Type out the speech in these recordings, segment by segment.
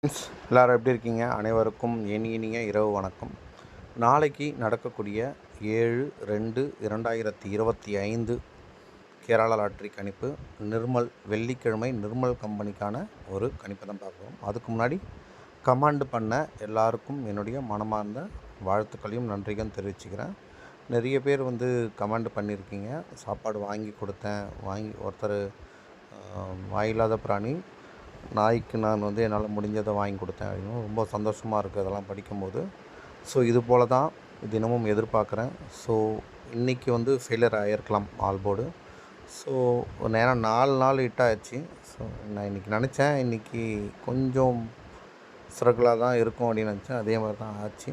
Friends எல்லோரும் எப்படி இருக்கீங்க? அனைவருக்கும் இனி இனிய இரவு வணக்கம். நாளைக்கு நடக்கக்கூடிய ஏழு ரெண்டு இரண்டாயிரத்தி இருபத்தி ஐந்து கேரளா லாட்ரி கணிப்பு நிர்மல் வெள்ளிக்கிழமை நிர்மல் கம்பெனிக்கான ஒரு கணிப்பை தான் பார்க்குறோம் அதுக்கு முன்னாடி கமாண்டு பண்ண எல்லாருக்கும் என்னுடைய மனமார்ந்த வாழ்த்துக்களையும் நன்றியும் தெரிவிச்சுக்கிறேன். நிறைய பேர் வந்து கமாண்டு பண்ணியிருக்கீங்க. சாப்பாடு வாங்கி கொடுத்தேன். வாங்கி ஒருத்தர் வாயில்லாத பிராணி. நாய்க்கு நான் வந்து என்னால் முடிஞ்சதை வாங்கி கொடுத்தேன். அப்படின்னு ரொம்ப சந்தோஷமாக இருக்குது அதெல்லாம் படிக்கும்போது. ஸோ இது போல தான் தினமும் எதிர்பார்க்குறேன். ஸோ இன்றைக்கி வந்து ஃபெயிலியர் ஆகிருக்கலாம் ஆல்போர்டு ஸோ நேரம் நாலு நாள் ஹிட் ஆயிடுச்சு. ஸோ நான் இன்றைக்கி நினச்சேன் இன்றைக்கி கொஞ்சம் ஸ்ட்ரகிளாக தான் இருக்கும் அப்படின்னு நினச்சேன். அதே மாதிரி தான் ஆச்சு.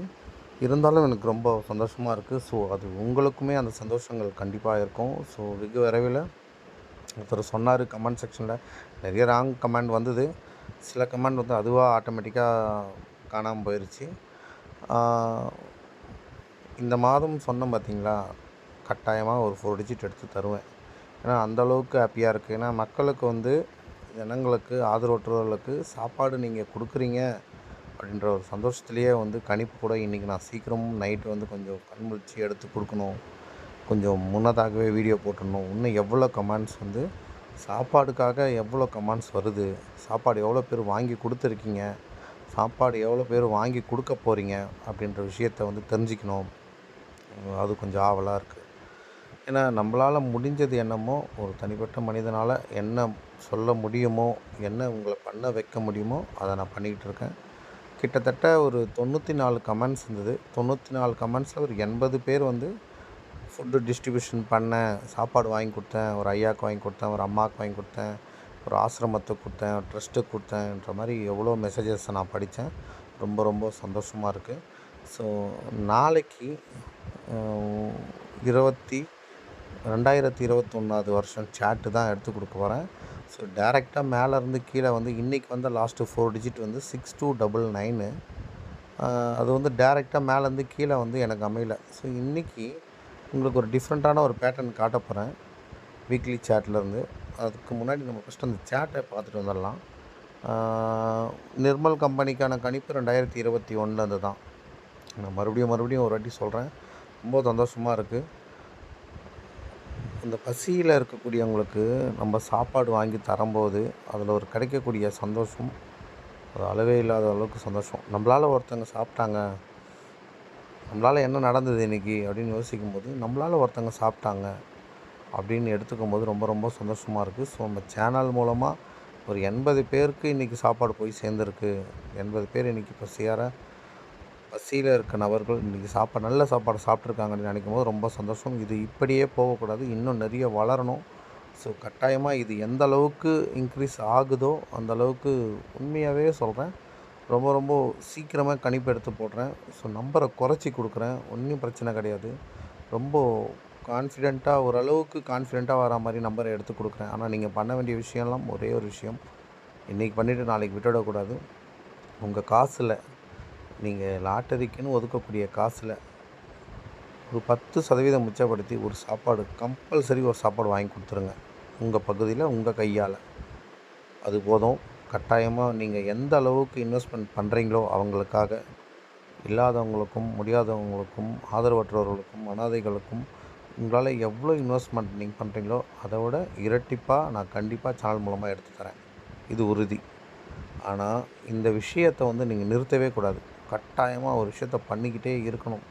இருந்தாலும் எனக்கு ரொம்ப சந்தோஷமாக இருக்குது ஸோ அது உங்களுக்குமே அந்த சந்தோஷங்கள் கண்டிப்பாக இருக்கும். ஸோ வெகு விரைவில் ஒருத்தர் சொன்னார் கமெண்ட் செக்ஷனில். நிறைய ராங் கமெண்ட் வந்தது. சில கமெண்ட் வந்து அதுவாக ஆட்டோமேட்டிக்காக காணாமல் போயிடுச்சு இந்த மாதம் சொன்னேன் பார்த்தீங்களா கட்டாயமாக ஒரு ஃபோர் டிஜிட் எடுத்து தருவேன். ஏன்னா அந்த அளவுக்கு ஹாப்பியாக இருக்குது ஏன்னா மக்களுக்கு வந்து ஜனங்களுக்கு ஆதரவற்றவர்களுக்கு சாப்பாடு நீங்கள் கொடுக்குறீங்க அப்படின்ற ஒரு சந்தோஷத்துலேயே வந்து கணிப்பு கூட இன்றைக்கி நான் சீக்கிரமும் நைட்டு வந்து கொஞ்சம் கண்முழிச்சு எடுத்து கொடுக்கணும். கொஞ்சம் முன்னதாகவே வீடியோ போட்டுடணும். இன்னும் எவ்வளோ கமெண்ட்ஸ் வந்து சாப்பாடுக்காக எவ்வளோ கமெண்ட்ஸ் வருது? சாப்பாடு எவ்வளோ பேர் வாங்கி கொடுத்துருக்கீங்க? சாப்பாடு எவ்வளோ பேர் வாங்கி கொடுக்க போகிறீங்க அப்படின்ற விஷயத்த வந்து தெரிஞ்சுக்கணும். அது கொஞ்சம் ஆவலாக இருக்குது ஏன்னா நம்மளால் முடிஞ்சது என்னமோ ஒரு தனிப்பட்ட மனிதனால் என்ன சொல்ல முடியுமோ என்ன உங்களை பண்ண வைக்க முடியுமோ அதை நான் பண்ணிக்கிட்டு இருக்கேன். கிட்டத்தட்ட ஒரு தொண்ணூற்றி நாலு கமெண்ட்ஸ் இருந்தது. தொண்ணூற்றி நாலு கமெண்ட்ஸில் ஒரு எண்பது பேர் வந்து ஃபுட்டு டிஸ்ட்ரிபியூஷன் பண்ணேன் சாப்பாடு வாங்கி கொடுத்தேன் ஒரு ஐயாவுக்கு வாங்கி கொடுத்தேன் ஒரு அம்மாவுக்கு வாங்கி கொடுத்தேன் ஒரு ஆசிரமத்துக்கு கொடுத்தேன் ஒரு ட்ரஸ்ட்டுக்கு கொடுத்தேன்ற மாதிரி எவ்வளோ மெசேஜஸை நான் படித்தேன். ரொம்ப ரொம்ப சந்தோஷமாக இருக்குது ஸோ நாளைக்கு இருபத்தி ரெண்டாயிரத்தி இருபத்தொன்னாவது வருஷம் சேட்டு தான் எடுத்து கொடுக்க போகிறேன் ஸோ டேரெக்டாக மேலேருந்து கீழே வந்து இன்றைக்கி வந்த லாஸ்ட்டு ஃபோர் டிஜிட் வந்து சிக்ஸ் டூ டபுள் நைனு அது வந்து டேரெக்டாக மேலேருந்து கீழே வந்து எனக்கு அமையல. ஸோ இன்றைக்கி உங்களுக்கு ஒரு டிஃப்ரெண்ட்டான ஒரு பேட்டர்ன் காட்ட போகிறேன் வீக்லி சேட்லேருந்து அதுக்கு முன்னாடி நம்ம ஃபஸ்ட் அந்த சேட்டை பார்த்துட்டு வந்துடலாம். நிர்மல் கம்பெனிக்கான கணிப்பு ரெண்டாயிரத்தி இருபத்தி ஒன்றுலேருந்து தான் நான் மறுபடியும் மறுபடியும் ஒரு வாட்டி சொல்கிறேன் ரொம்ப சந்தோஷமாக இருக்குது இந்த பசியில் இருக்கக்கூடியவங்களுக்கு நம்ம சாப்பாடு வாங்கி தரும்போது அதில் ஒரு கிடைக்கக்கூடிய சந்தோஷம். அது அளவே இல்லாத அளவுக்கு சந்தோஷம். நம்மளால் ஒருத்தங்க சாப்பிட்டாங்க. நம்மளால் என்ன நடந்தது இன்றைக்கி அப்படின்னு யோசிக்கும்போது நம்மளால் ஒருத்தங்க சாப்பிட்டாங்க அப்படின்னு எடுத்துக்கும் போது ரொம்ப ரொம்ப சந்தோஷமாக இருக்குது ஸோ நம்ம சேனல் மூலமாக ஒரு எண்பது பேருக்கு இன்றைக்கி சாப்பாடு போய் சேர்ந்துருக்கு. எண்பது பேர் இன்றைக்கி பசியார பசியில் இருக்க நபர்கள் இன்றைக்கி சாப்பாடு நல்ல சாப்பாடு சாப்பிட்ருக்காங்கன்னு நினைக்கும் போது ரொம்ப சந்தோஷம். இது இப்படியே போகக்கூடாது. இன்னும் நிறைய வளரணும். ஸோ கட்டாயமாக இது எந்த அளவுக்கு இன்க்ரீஸ் ஆகுதோ அந்த அளவுக்கு உண்மையாகவே சொல்கிறேன் ரொம்ப ரொம்ப சீக்கிரமாக கணிப்பு எடுத்து போடுறேன். ஸோ நம்பரை குறைச்சி கொடுக்குறேன். ஒன்றும் பிரச்சனை கிடையாது. ரொம்ப கான்ஃபிடெண்ட்டாக ஓரளவுக்கு கான்ஃபிடெண்ட்டாக வர மாதிரி நம்பரை எடுத்து கொடுக்குறேன். ஆனால் நீங்கள் பண்ண வேண்டிய விஷயம்லாம் ஒரே ஒரு விஷயம். இன்றைக்கி பண்ணிவிட்டு நாளைக்கு விட்டுடக்கூடாது. உங்கள் காசில் நீங்கள் லாட்டரிக்குன்னு ஒதுக்கக்கூடிய காசில் ஒரு பத்து சதவீதம் மிச்சப்படுத்தி ஒரு சாப்பாடு கம்பல்சரி ஒரு சாப்பாடு வாங்கி கொடுத்துருங்க. உங்கள் பகுதியில் உங்கள் கையால். அது போதும். கட்டாயமாக நீங்கள் எந்த அளவுக்கு இன்வெஸ்ட்மெண்ட் பண்ணுறீங்களோ அவங்களுக்காக இல்லாதவங்களுக்கும் முடியாதவங்களுக்கும் ஆதரவற்றவர்களுக்கும் அனாதைகளுக்கும் உங்களால் எவ்வளோ இன்வெஸ்ட்மெண்ட் நீங்கள் பண்ணுறீங்களோ அதை விட இரட்டிப்பாக நான் கண்டிப்பாக சேனல் மூலமாக எடுத்து தரேன். இது உறுதி. ஆனால் இந்த விஷயத்தை வந்து நீங்கள் நிறுத்தவே கூடாது. கட்டாயமாக ஒரு விஷயத்த பண்ணிக்கிட்டே இருக்கணும்.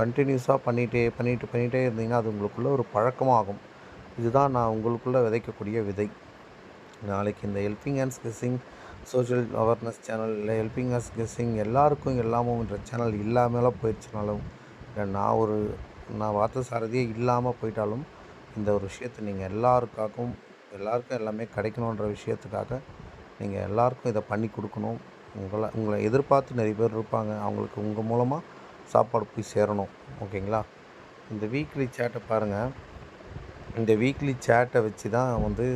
கண்டினியூஸாக பண்ணிகிட்டே பண்ணிட்டு பண்ணிகிட்டே இருந்தீங்கன்னா அது உங்களுக்குள்ளே ஒரு பழக்கமாகும். இதுதான் நான் உங்களுக்குள்ளே விதைக்கக்கூடிய விதை. நாளைக்கு இந்த helping hands guessing social awareness channel இல்லை ஹெல்பிங் ஹேண்ட்ஸ் கெஸ்ஸிங் எல்லாருக்கும் எல்லாமும்ன்ற சேனல் இல்லாமலாம் போயிடுச்சுனாலும் இல்லை நான் ஒரு நான் வார்த்தை சாரதியே இல்லாமல் போயிட்டாலும் இந்த ஒரு விஷயத்தை நீங்கள் எல்லாருக்காகவும் எல்லாருக்கும் எல்லாமே கிடைக்கணுன்ற விஷயத்துக்காக நீங்கள் எல்லாருக்கும் இதை பண்ணி கொடுக்கணும். உங்களை உங்களை எதிர்பார்த்து நிறைய பேர் இருப்பாங்க. அவங்களுக்கு உங்கள் மூலமாக சாப்பாடு போய் சேரணும். ஓகேங்களா? இந்த வீக்லி சேட்டை பாருங்கள் இந்த வீக்லி சேட்டை வச்சு தான் வந்து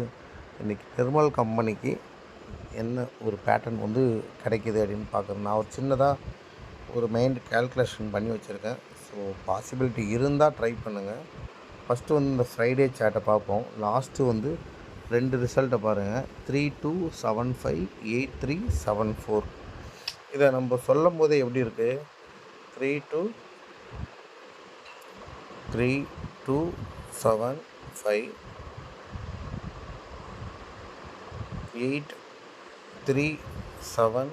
இன்றைக்கி நிர்மல் கம்பெனிக்கு என்ன ஒரு பேட்டர்ன் வந்து கிடைக்கிது அப்படின்னு பார்க்குறேன் நான் ஒரு சின்னதாக ஒரு மைண்ட் கேல்குலேஷன் பண்ணி வச்சுருக்கேன். ஸோ பாசிபிலிட்டி இருந்தால் ட்ரை பண்ணுங்கள் ஃபஸ்ட்டு வந்து இந்த ஃப்ரைடே சேட்டை பார்ப்போம். லாஸ்ட்டு வந்து ரெண்டு ரிசல்ட்டை பாருங்கள் three two seven five eight three seven four இதை நம்ம சொல்லும் போதே எப்படி இருக்குது three two three two seven five eight three seven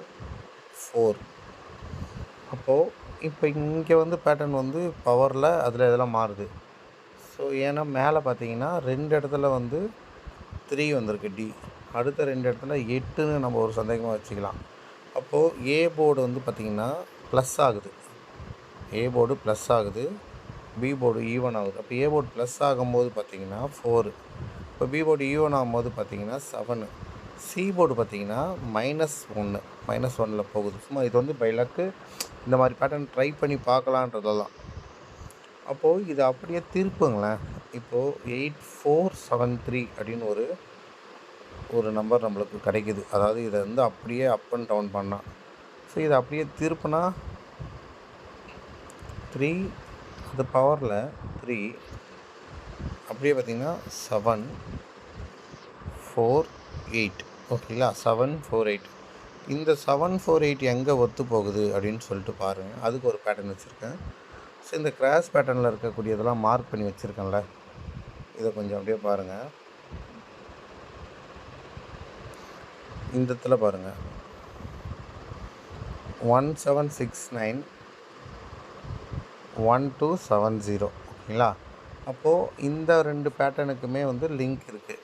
four. அப்போது இப்போ இங்கே வந்து பேட்டர்ன் வந்து பவரில் அதில் இதெல்லாம் மாறுது. ஸோ ஏன்னா மேலே பார்த்தீங்கன்னா ரெண்டு இடத்துல வந்து த்ரீ வந்திருக்கு டி அடுத்த ரெண்டு இடத்துல எட்டுன்னு நம்ம ஒரு சந்தேகமாக வச்சுக்கலாம். அப்போது ஏ போர்டு வந்து பார்த்திங்கன்னா ப்ளஸ் ஆகுது. ஏ போர்டு ப்ளஸ் ஆகுது. பி போர்டு ஈவன் ஆகுது. அப்போ ஏ போர்டு ப்ளஸ் ஆகும்போது பார்த்திங்கன்னா ஃபோரு இப்போ பி போர்டு ஈவன் ஆகும்போது பார்த்திங்கன்னா செவனு சி போர்டு பார்த்தீங்கன்னா மைனஸ் ஒன்று மைனஸ் ஒன்னில் போகுது. சும்மா இது வந்து பை லக்கு இந்த மாதிரி பேட்டர்ன் ட்ரை பண்ணி பார்க்கலான்றதெல்லாம் அப்போது இது அப்படியே திருப்புங்களேன். இப்போது எயிட் ஃபோர் செவன் த்ரீ அப்படின்னு ஒரு ஒரு நம்பர் நம்மளுக்கு கிடைக்குது. அதாவது இதை வந்து அப்படியே அப் அண்ட் டவுன் பண்ணால் ஸோ இதை அப்படியே திருப்புனா த்ரீ அது பவரில் த்ரீ அப்படியே பார்த்திங்கன்னா செவன் ஃபோர் எயிட் ஓகேங்களா? செவன் ஃபோர் எயிட் இந்த செவன் ஃபோர் எயிட் எங்கே ஒத்து போகுது அப்படின்னு சொல்லிட்டு பாருங்கள் அதுக்கு ஒரு பேட்டர்ன் வச்சுருக்கேன். ஸோ இந்த கிராஸ் பேட்டர்னில் இருக்கக்கூடியதெல்லாம் மார்க் பண்ணி வச்சுருக்கேன்ல. இதை கொஞ்சம் அப்படியே பாருங்கள் இந்த இடத்துல பாருங்கள் one seven six nine one two seven zero ஓகேங்களா? அப்போது இந்த ரெண்டு பேட்டர்னுக்குமே வந்து லிங்க் இருக்குது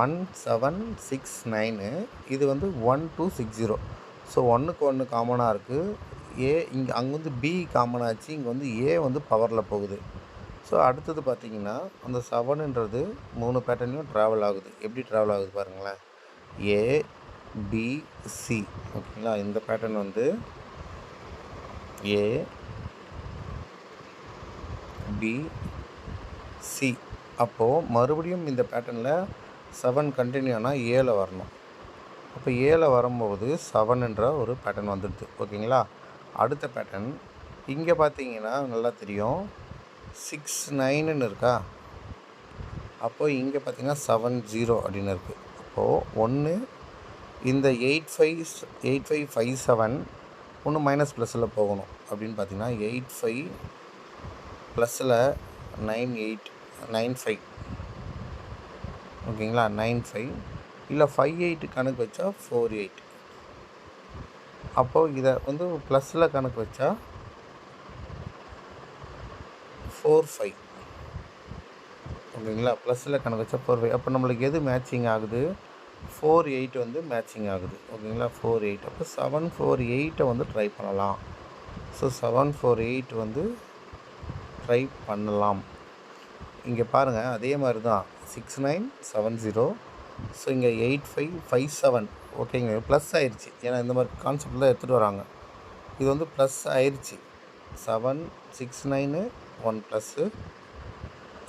ஒன் செவன் சிக்ஸ் நைனு இது வந்து one two six zero so ஒன்றுக்கு ஒன்று காமனாக இருக்குது ஏ இங்கே அங்கே வந்து பி காமனாச்சு இங்கே வந்து ஏ வந்து பவரில் போகுது. ஸோ அடுத்தது பார்த்தீங்கன்னா அந்த செவனுன்றது மூணு பேட்டர்னையும் ட்ராவல் ஆகுது. எப்படி ட்ராவல் ஆகுது பாருங்களேன். ஏ பி சி ஓகேங்களா? இந்த பேட்டர்ன் வந்து ஏ பி சி அப்போது மறுபடியும் இந்த பேட்டர்னில் செவன் கண்டினியூ ஆனால் ஏழை வரணும். அப்போ ஏழை வரும்போது செவன்ன்ற ஒரு பேட்டர்ன் வந்துடுது. ஓகேங்களா? அடுத்த பேட்டர்ன் இங்கே பார்த்தீங்கன்னா நல்லா தெரியும். சிக்ஸ் நைனுன்னு இருக்கா? அப்போது இங்கே பார்த்தீங்கன்னா செவன் ஜீரோ அப்படின்னு இருக்குது அப்போது ஒன்று இந்த eight five eight five five seven ஒன்று மைனஸ் ப்ளஸில் போகணும். அப்படின்னு பார்த்தீங்கன்னா எயிட் ஃபைவ் ப்ளஸில் நைன் எயிட் நைன் ஃபைவ் ஓகேங்களா? நைன் ஃபைவ் இல்லை ஃபைவ் எயிட் கணக்கு வச்சா ஃபோர் எயிட் அப்போது இதை வந்து ப்ளஸில் கணக்கு வச்சா ஃபோர் ஃபைவ் ஓகேங்களா? ப்ளஸில் கணக்கு வச்சா ஃபோர் ஃபைவ் அப்போ நம்மளுக்கு எது மேட்சிங் ஆகுது? ஃபோர் எயிட் வந்து மேட்சிங் ஆகுது. ஓகேங்களா? ஃபோர் எயிட் அப்போ செவன் ஃபோர் எயிட்டை வந்து ட்ரை பண்ணலாம். ஸோ செவன் ஃபோர் எயிட் வந்து ட்ரை பண்ணலாம். இங்கே பாருங்கள் அதே மாதிரி தான் six nine seven zero so இங்கே எயிட் ஃபைவ் ஃபைவ் செவன் ஓகேங்க ப்ளஸ் ஆயிடுச்சு ஏன்னா இந்த மாதிரி கான்செப்டில் எடுத்துகிட்டு வராங்க. இது வந்து ப்ளஸ் ஆயிடுச்சு seven six nine one plus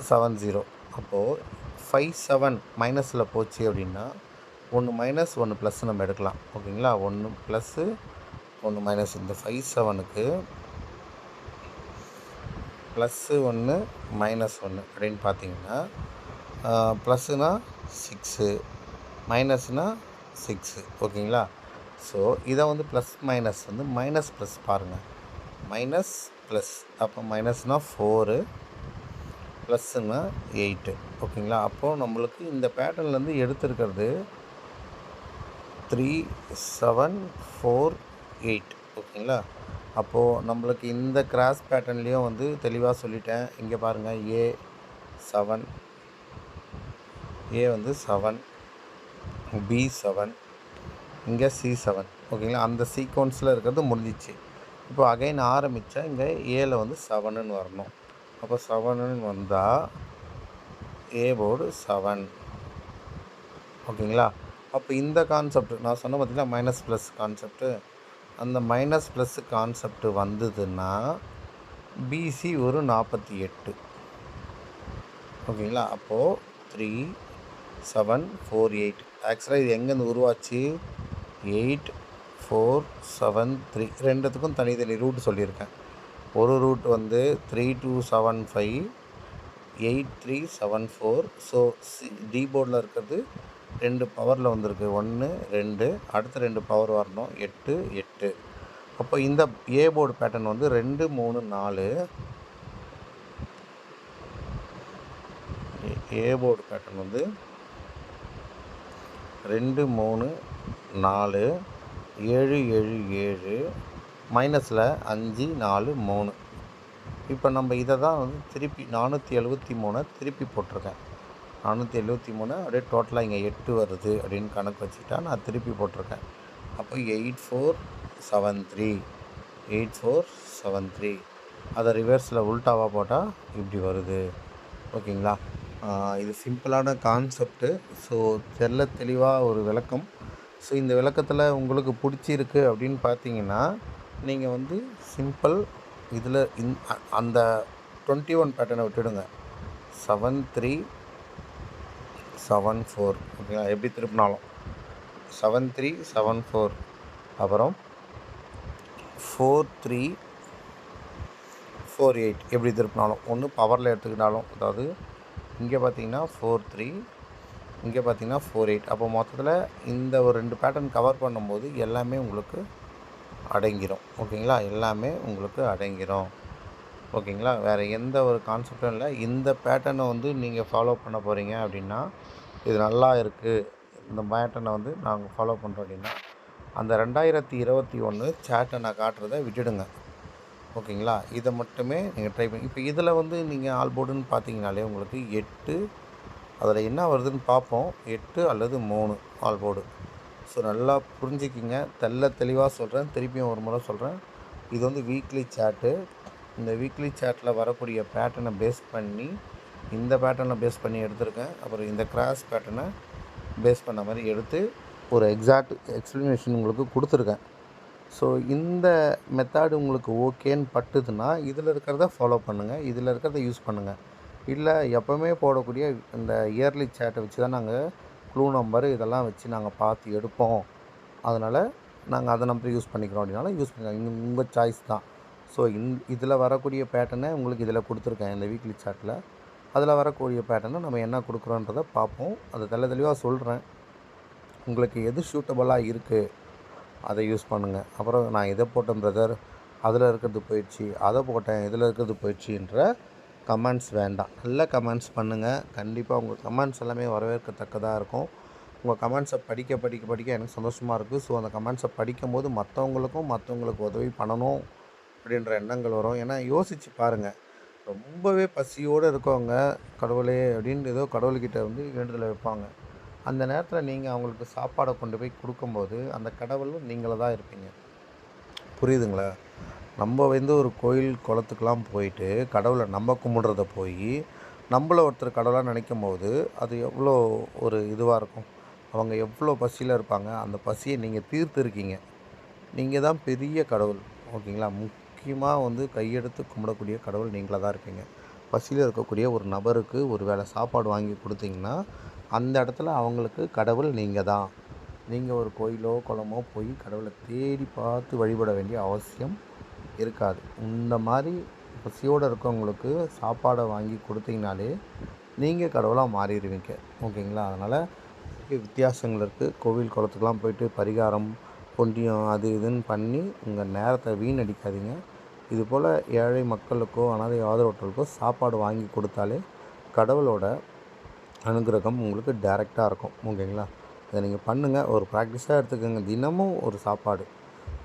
seven zero அப்போது ஃபைவ் செவன் மைனஸில் போச்சு அப்படின்னா ஒன்று மைனஸ் ஒன்று ப்ளஸ் நம்ம எடுக்கலாம். ஓகேங்களா? ஒன்று ப்ளஸ்ஸு ஒன்று மைனஸ் இந்த ஃபைவ் செவனுக்கு ப்ளஸ்ஸு ஒன்று மைனஸ் ஒன்று அப்படின்னு பார்த்தீங்கன்னா ப்ளஸ்ஸுனால் சிக்ஸு மைனஸ்னால் சிக்ஸு ஓகேங்களா? ஸோ இதை வந்து ப்ளஸ் மைனஸ் வந்து மைனஸ் ப்ளஸ் பாருங்கள் மைனஸ் ப்ளஸ் அப்போ மைனஸ்னால் ஃபோரு ப்ளஸ்ஸுன்னா எயிட்டு ஓகேங்களா? அப்போது நம்மளுக்கு இந்த பேட்டர்ன்லேருந்து எடுத்துருக்கிறது த்ரீ செவன் ஃபோர் எயிட் ஓகேங்களா? அப்போது நம்மளுக்கு இந்த கிராஸ் பேட்டர்ன்லேயும் வந்து தெளிவாக சொல்லிட்டேன். இங்கே பாருங்கள் ஏ செவன் ஏ வந்து செவன் பி செவன் இங்கே சி செவன் ஓகேங்களா அந்த சீக்வன்ஸில் இருக்கிறது முடிஞ்சிச்சு. இப்போ அகைன் ஆரம்பித்தா இங்கே ஏல வந்து செவனுன்னு வரணும். அப்போ செவனுன்னு வந்தால் ஏ போர்டு செவன் ஓகேங்களா அப்போ இந்த கான்செப்ட் நான் சொன்ன பார்த்திங்கன்னா மைனஸ் ப்ளஸ் கான்செப்ட்டு அந்த மைனஸ் ப்ளஸ் கான்செப்ட் வந்ததுன்னா பிசி ஒரு நாற்பத்தி எட்டு. ஓகேங்களா அப்போது த்ரீ செவன் ஃபோர் எயிட் ஆக்சுவலாக இது எங்கேருந்து உருவாச்சு? எயிட் ஃபோர் செவன் த்ரீ ரெண்டுத்துக்கும் தனித்தனி ரூட் சொல்லியிருக்கேன். ஒரு ரூட் வந்து three two seven five eight three seven four so C D போர்டில் இருக்கிறது ரெண்டு பவரில் வந்திருக்கு. ஒன்று ரெண்டு. அடுத்த ரெண்டு பவர் வரணும். எட்டு எட்டு. அப்போ இந்த ஏ போர்டு பேட்டர்ன் வந்து ரெண்டு மூணு நாலு. ஏ போர்டு பேட்டர்ன் வந்து ரெண்டு மூணு நாலு ஏழு ஏழு ஏழு மைனஸில் அஞ்சு நாலு மூணு. இப்போ நம்ம இதை தான் வந்து திருப்பி நானூற்றி எழுபத்தி மூணை திருப்பி போட்டிருக்கேன். நானூற்றி எழுபத்தி மூணு அப்படியே டோட்டலாக இங்கே எட்டு வருது அப்படின்னு கணக்கு வச்சுக்கிட்டா நான் திருப்பி போட்டிருக்கேன். அப்போ eight four seven three eight four seven three. அதை ரிவர்ஸில் உல்ட்டாவாக போட்டால் இப்படி வருது. ஓகேங்களா? இது சிம்பிளான கான்செப்ட்டு. ஸோ தெல்ல தெளிவாக ஒரு விளக்கம். ஸோ இந்த விளக்கத்தில் உங்களுக்கு பிடிச்சிருக்கு அப்படின்னு பார்த்தீங்கன்னா நீங்கள் வந்து சிம்பிள் இதில் இந் அந்த டுவெண்ட்டி ஒன் பேட்டர்னை விட்டுடுங்க. செவன் த்ரீ செவன் ஃபோர் ஓகேங்களா? எப்படி திருப்பினாலும். Seven three seven four. அப்புறம் ஃபோர் த்ரீ ஃபோர் எயிட் எப்படி திருப்பினாலும். ஒன்று பவரில் எடுத்துக்கிட்டாலும் அதாவது இங்கே பார்த்தீங்கன்னா ஃபோர் த்ரீ இங்கே பார்த்தீங்கன்னா ஃபோர் எயிட் அப்போ மொத்தத்தில் இந்த ஒரு ரெண்டு பேட்டர்ன் கவர் பண்ணும்போது எல்லாமே உங்களுக்கு அடங்கிரும். ஓகேங்களா? எல்லாமே உங்களுக்கு அடங்கிரும். ஓகேங்களா? வேறு எந்த ஒரு கான்செப்டும் இல்லை. இந்த பேட்டர்னை வந்து நீங்கள் ஃபாலோ பண்ண போகிறீங்க அப்படின்னா இது நல்லா இருக்குது இந்த பேட்டர்னை வந்து நாங்கள் ஃபாலோ பண்ணுறோம் அப்படின்னா அந்த ரெண்டாயிரத்தி இருபத்தி ஒன்று சேட்டை நான் காட்டுறதை விட்டுடுங்க. ஓகேங்களா? இதை மட்டுமே நீங்கள் ட்ரை பண்ணி இப்போ இதில் வந்து நீங்கள் ஆல் போர்டுன்னு பார்த்தீங்கனாலே உங்களுக்கு எட்டு அதில் என்ன வருதுன்னு பார்ப்போம் எட்டு அல்லது மூணு ஆல் போர்டு ஸோ நல்லா புரிஞ்சுக்கிங்க. தெல்ல தெளிவாக சொல்கிறேன் திருப்பியும் ஒரு முறை சொல்கிறேன் இது வந்து வீக்லி சேட்டு இந்த வீக்லி சேட்டில் வரக்கூடிய பேட்டர்னை பேஸ் பண்ணி இந்த பேட்டர்னை பேஸ் பண்ணி எடுத்திருக்கேன். அப்புறம் இந்த கிராஸ் பேட்டர்னை பேஸ் பண்ண மாதிரி எடுத்து ஒரு எக்ஸாக்ட் எக்ஸ்ப்ளனேஷன் உங்களுக்கு கொடுத்துருக்கேன். ஸோ இந்த மெத்தேடு உங்களுக்கு ஓகேன்னு பட்டுதுன்னா இதில் இருக்கிறத ஃபாலோ பண்ணுங்கள் இதில் இருக்கிறத யூஸ் பண்ணுங்கள் இல்லை எப்போவுமே போடக்கூடிய இந்த இயர்லி சேட்டை வச்சு தான் நாங்கள் க்ளூ நம்பரு இதெல்லாம் வச்சு நாங்கள் பார்த்து எடுப்போம். அதனால் நாங்கள் அதை நம்பர் யூஸ் பண்ணிக்கிறோம் அப்படின்னாலும் யூஸ் பண்ணிக்கலாம். உங்கள் சாய்ஸ் தான். ஸோ இந் இதில் வரக்கூடிய பேட்டர்னை உங்களுக்கு இதில் கொடுத்துருக்கேன் இந்த வீக்லி சார்ட்டில் அதில் வரக்கூடிய பேட்டர்னை நம்ம என்ன கொடுக்குறோன்றதை பார்ப்போம். அதை தெள்ள தெளிவாக சொல்கிறேன் உங்களுக்கு எது சூட்டபுளாக இருக்குது அதை யூஸ் பண்ணுங்கள் அப்புறம் நான் இதை போட்டேன் பிரதர் அதில் இருக்கிறது போயிடுச்சு. அதை போட்டேன் இதில் இருக்கிறது போயிடுச்சுன்ற கமெண்ட்ஸ் வேண்டாம். நல்ல கமெண்ட்ஸ் பண்ணுங்கள் கண்டிப்பாக உங்கள் கமெண்ட்ஸ் எல்லாமே வரவேற்கத்தக்கதாக இருக்கும். உங்கள் கமெண்ட்ஸை படிக்க படிக்க படிக்க எனக்கு சந்தோஷமாக இருக்குது ஸோ அந்த கமெண்ட்ஸை படிக்கும்போது மற்றவங்களுக்கும் மற்றவங்களுக்கு உதவி பண்ணணும் அப்படின்ற எண்ணங்கள் வரும். ஏன்னா யோசித்து பாருங்கள் ரொம்பவே பசியோடு இருக்கவங்க கடவுளே அப்படின்னு ஏதோ கடவுள்கிட்ட வந்து வேண்டுதலை வைப்பாங்க. அந்த நேரத்தில் நீங்கள் அவங்களுக்கு சாப்பாடை கொண்டு போய் கொடுக்கும்போது அந்த கடவுளும் நீங்கள தான் இருப்பீங்க. புரியுதுங்களா? நம்ம வந்து ஒரு கோயில் குளத்துக்கெலாம் போயிட்டு கடவுளை நம்ம கும்பிட்றத போய் நம்மள ஒருத்தர் கடவுளாக நினைக்கும் போது அது எவ்வளோ ஒரு இதுவாக இருக்கும். அவங்க எவ்வளோ பசியில் இருப்பாங்க. அந்த பசியை நீங்கள் தீர்த்துருக்கீங்க நீங்கள் தான் பெரிய கடவுள். ஓகேங்களா? முக்கியமாக வந்து கையெடுத்து கும்பிடக்கூடிய கடவுள் நீங்களாக தான் இருப்பீங்க. பசியில் இருக்கக்கூடிய ஒரு நபருக்கு ஒரு வேளை சாப்பாடு வாங்கி கொடுத்தீங்கன்னா அந்த இடத்துல அவங்களுக்கு கடவுள் நீங்கள் தான். நீங்கள் ஒரு கோயிலோ குளமோ போய் கடவுளை தேடி பார்த்து வழிபட வேண்டிய அவசியம் இருக்காது. இந்த மாதிரி பசியோடு இருக்கவங்களுக்கு சாப்பாடை வாங்கி கொடுத்தீங்கனாலே நீங்கள் கடவுளாக மாறிடுவீங்க. ஓகேங்களா? அதனால் வித்தியாசங்கள் இருக்குது கோவில் குளத்துக்கெலாம் போயிட்டு பரிகாரம் பொண்டியம் அது இதுன்னு பண்ணி உங்கள் நேரத்தை வீணடிக்காதீங்க. இது போல் ஏழை மக்களுக்கோ அனாதை ஆதரவற்றோருக்கோ சாப்பாடு வாங்கி கொடுத்தாலே கடவுளோட அனுகிரகம் உங்களுக்கு டைரெக்டாக இருக்கும். ஓகேங்களா? இதை நீங்கள் பண்ணுங்கள் ஒரு ப்ராக்டிஸாக எடுத்துக்கோங்க. தினமும் ஒரு சாப்பாடு.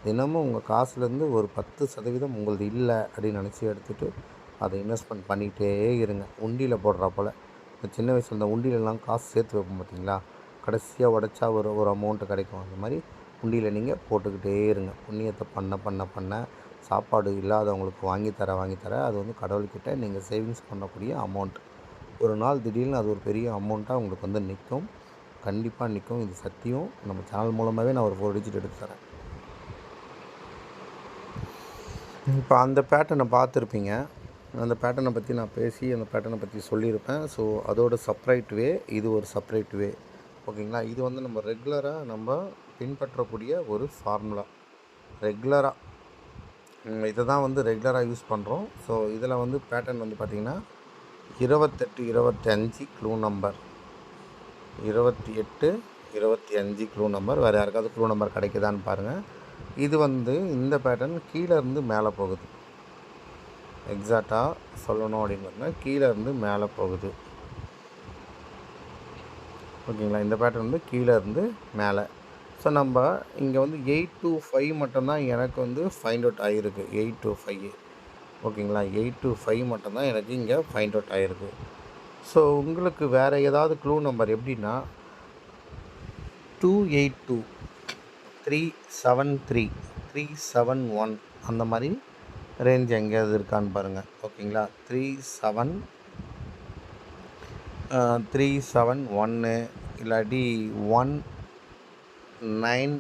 தினமும் உங்கள் காசுலேருந்து ஒரு பத்து சதவீதம் உங்களது இல்லை அப்படின்னு நினச்சி எடுத்துகிட்டு அதை இன்வெஸ்ட்மெண்ட் பண்ணிகிட்டே இருங்க. உண்டியில் போடுறா போல். இந்த சின்ன வயசில் இந்த உண்டியிலலாம் காசு சேர்த்து வைப்போம் பார்த்தீங்களா? கடைசியாக உடச்சா ஒரு ஒரு அமௌண்ட்டு கிடைக்கும். அந்த மாதிரி உண்டியில் நீங்கள் போட்டுக்கிட்டே இருங்க. புண்ணியத்தை பண்ண பண்ண பண்ண சாப்பாடு இல்லாதவங்களுக்கு வாங்கி வாங்கித்தர அது வந்து கடவுள்கிட்ட நீங்கள் சேவிங்ஸ் பண்ணக்கூடிய அமௌண்ட் ஒரு நாள் திடீர்னு அது ஒரு பெரிய அமௌண்ட்டாக உங்களுக்கு வந்து நிற்கும் கண்டிப்பாக நிற்கும் இது சத்தியம். நம்ம சேனல் மூலமாகவே நான் ஒரு ஃபோர் டிஜிட் எடுத்து தரேன். இப்போ அந்த பேட்டர்னை பார்த்துருப்பீங்க. அந்த பேட்டர்னை பற்றி நான் பேசி அந்த பேட்டர்னை பற்றி சொல்லியிருப்பேன். ஸோ அதோட செப்பரேட் வே இது ஒரு செப்பரேட் வே ஓகேங்களா? இது வந்து நம்ம ரெகுலராக நம்ம பின்பற்றக்கூடிய ஒரு ஃபார்முலா ரெகுலராக இதை தான் வந்து ரெகுலராக யூஸ் பண்ணுறோம் ஸோ இதில் வந்து பேட்டர்ன் வந்து பார்த்திங்கன்னா இருபத்தெட்டு இருபத்தி அஞ்சு க்ளூ நம்பர் இருபத்தி எட்டு இருபத்தி அஞ்சு க்ளூ நம்பர் வேறு யாருக்காவது க்ளூ நம்பர் கிடைக்குதான்னு பாருங்கள் இது வந்து இந்த பேட்டர்ன் கீழே இருந்து மேலே போகுது. எக்ஸாக்டாக சொல்லணும் அப்படின்னு பார்த்தீங்கன்னா கீழே இருந்து மேலே போகுது. ஓகேங்களா? இந்த பேட்டர்ன் வந்து கீழே இருந்து மேலே. ஸோ நம்ம இங்கே வந்து எயிட் டு ஃபைவ் மட்டும்தான் எனக்கு வந்து ஃபைண்ட் அவுட் ஆகிருக்கு எயிட் டு ஃபைவ் ஓகேங்களா? எயிட் டு ஃபைவ் மட்டும்தான் எனக்கு இங்கே ஃபைண்ட் அவுட் ஆகிருக்கு ஸோ உங்களுக்கு வேறு ஏதாவது க்ளூ நம்பர் எப்படின்னா two eight two three seven three three seven one அந்த மாதிரி ரேஞ்ச் எங்கேயாவது இருக்கான்னு பாருங்கள் ஓகேங்களா? த்ரீ செவன் த்ரீ செவன் ஒன்று இல்லாட்டி one nine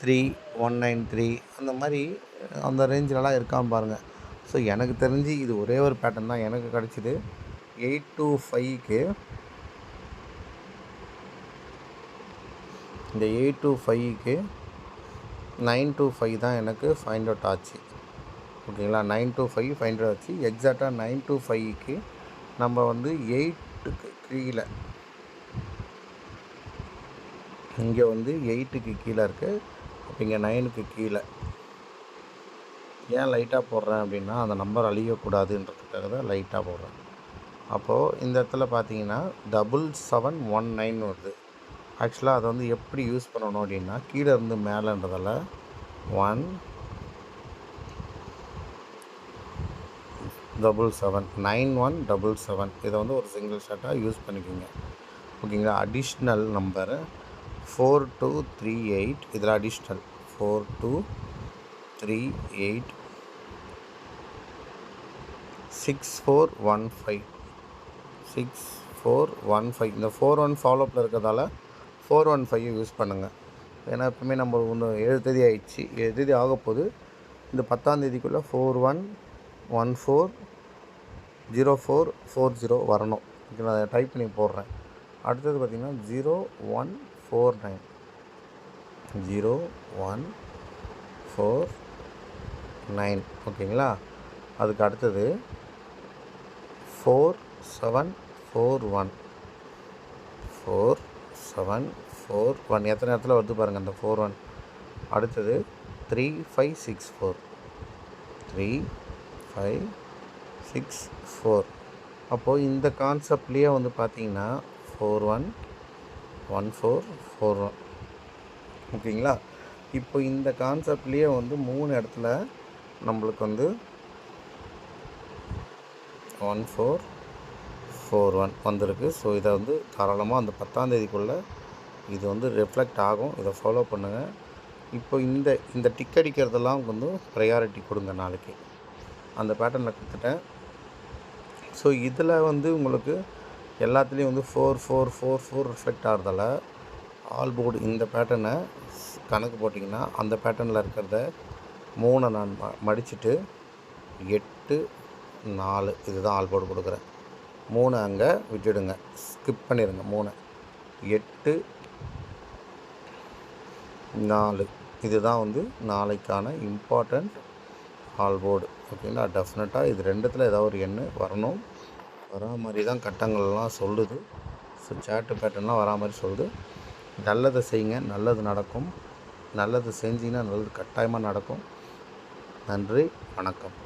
three one nine three அந்த மாதிரி அந்த ரேஞ்சிலலாம் இருக்கான்னு பாருங்கள் ஸோ எனக்கு தெரிஞ்சு இது ஒரே ஒரு பேட்டர்ன் தான் எனக்கு கிடச்சிது. எயிட் டு ஃபைவ்க்கு இந்த எயிட் டு ஃபைவ்க்கு நைன் டு ஃபைவ் தான் எனக்கு ஃபைண்ட் அவுட் ஆச்சு. ஓகேங்களா nine to five find out ஆச்சு. எக்ஸாக்டாக நைன் டு ஃபைவ்க்கு நம்ம வந்து எயிட்டுக்கு கீழே இங்கே வந்து எயிட்டுக்கு கீழே இருக்குது அப்போ இங்கே நைனுக்கு கீழே. ஏன் லைட்டாக போடுறேன் அப்படின்னா அந்த நம்பர் அழியக்கூடாதுன்றதுக்காக தான் லைட்டாக போடுறேன். அப்போது இந்த இடத்துல பார்த்தீங்கன்னா டபுள் செவன் ஒன் நைன் வருது. ஆக்சுவலாக அதை வந்து எப்படி யூஸ் பண்ணணும் அப்படின்னா கீழே இருந்து மேலேன்றதால one double seven nine one double seven இதை வந்து ஒரு சிங்கிள் ஷாட்டாக யூஸ் பண்ணிக்கோங்க. ஓகேங்களா? Additional number four two three eight இதில் additional four two three eight six four one five six four one five இந்த ஃபோர் ஒன் ஃபாலோப்பில் இருக்கிறதால ஃபோர் ஒன் ஃபைவ் யூஸ் பண்ணுங்கள் ஏன்னா எப்பவுமே நம்ம ஒன்று ஏழு தேதி ஆயிடுச்சு. ஏழு தேதி ஆகப்போது இந்த பத்தாம் தேதிக்குள்ளே four one one four zero four four zero வரணும். ஓகே நான் அதை டைப் பண்ணி போடுறேன். அடுத்தது பார்த்திங்கன்னா zero one four nine zero one four nine ஓகேங்களா? அதுக்கு அடுத்தது four seven four one. Four seven four one. எத்தனை இடத்துல வருது பாருங்கள் அந்த ஃபோர் ஒன். அடுத்தது three five six four. Three five six four. அப்போது இந்த கான்செப்ட்லேயே வந்து பார்த்தீங்கன்னா four one one four four one. ஓகேங்களா? இப்போ இந்த கான்செப்ட்லேயே வந்து மூணு இடத்துல நம்மளுக்கு வந்து ஒன் ஃபோர் ஃபோர் ஒன் வந்திருக்கு. ஸோ இதை வந்து தாராளமாக அந்த பத்தாந்தேதிக்குள்ளே இது வந்து ரிஃப்ளெக்ட் ஆகும். இதை ஃபாலோ பண்ணுங்கள் இப்போ இந்த இந்த டிக் அடிக்கிறதெல்லாம் வந்து ப்ரையாரிட்டி கொடுங்க நாளைக்கு. அந்த பேட்டர்னில் கொடுத்துட்டேன். ஸோ இதில் வந்து உங்களுக்கு எல்லாத்துலேயும் வந்து four four four four reflect ஆகிறதால all board இந்த பேட்டர்னை கணக்கு போட்டிங்கன்னா அந்த பேட்டர்னில் இருக்கிறத மூணை நான் ம மடிச்சுட்டு எட்டு நாலு இதுதான் ஆல்போர்டு கொடுக்குறேன். மூணு அங்கே விட்டுடுங்க. ஸ்கிப் பண்ணிடுங்க மூணு. எட்டு நாலு. இதுதான் வந்து நாளைக்கான இம்பார்ட்டண்ட் ஆல் போர்டு. ஓகேங்களா? டெஃபினட்டாக இது ரெண்டுத்தில் ஏதாவது ஒரு எண்ணு வரணும். வரா மாதிரி தான் கட்டங்கள்லாம் சொல்லுது. ஸோ சேட்டு பேட்டர்ன்லாம் வரா மாதிரி சொல்லுது. நல்லதை செய்யுங்க நல்லது நடக்கும். நல்லது செஞ்சிங்கன்னா நல்லது கட்டாயமாக நடக்கும். நன்றி வணக்கம்.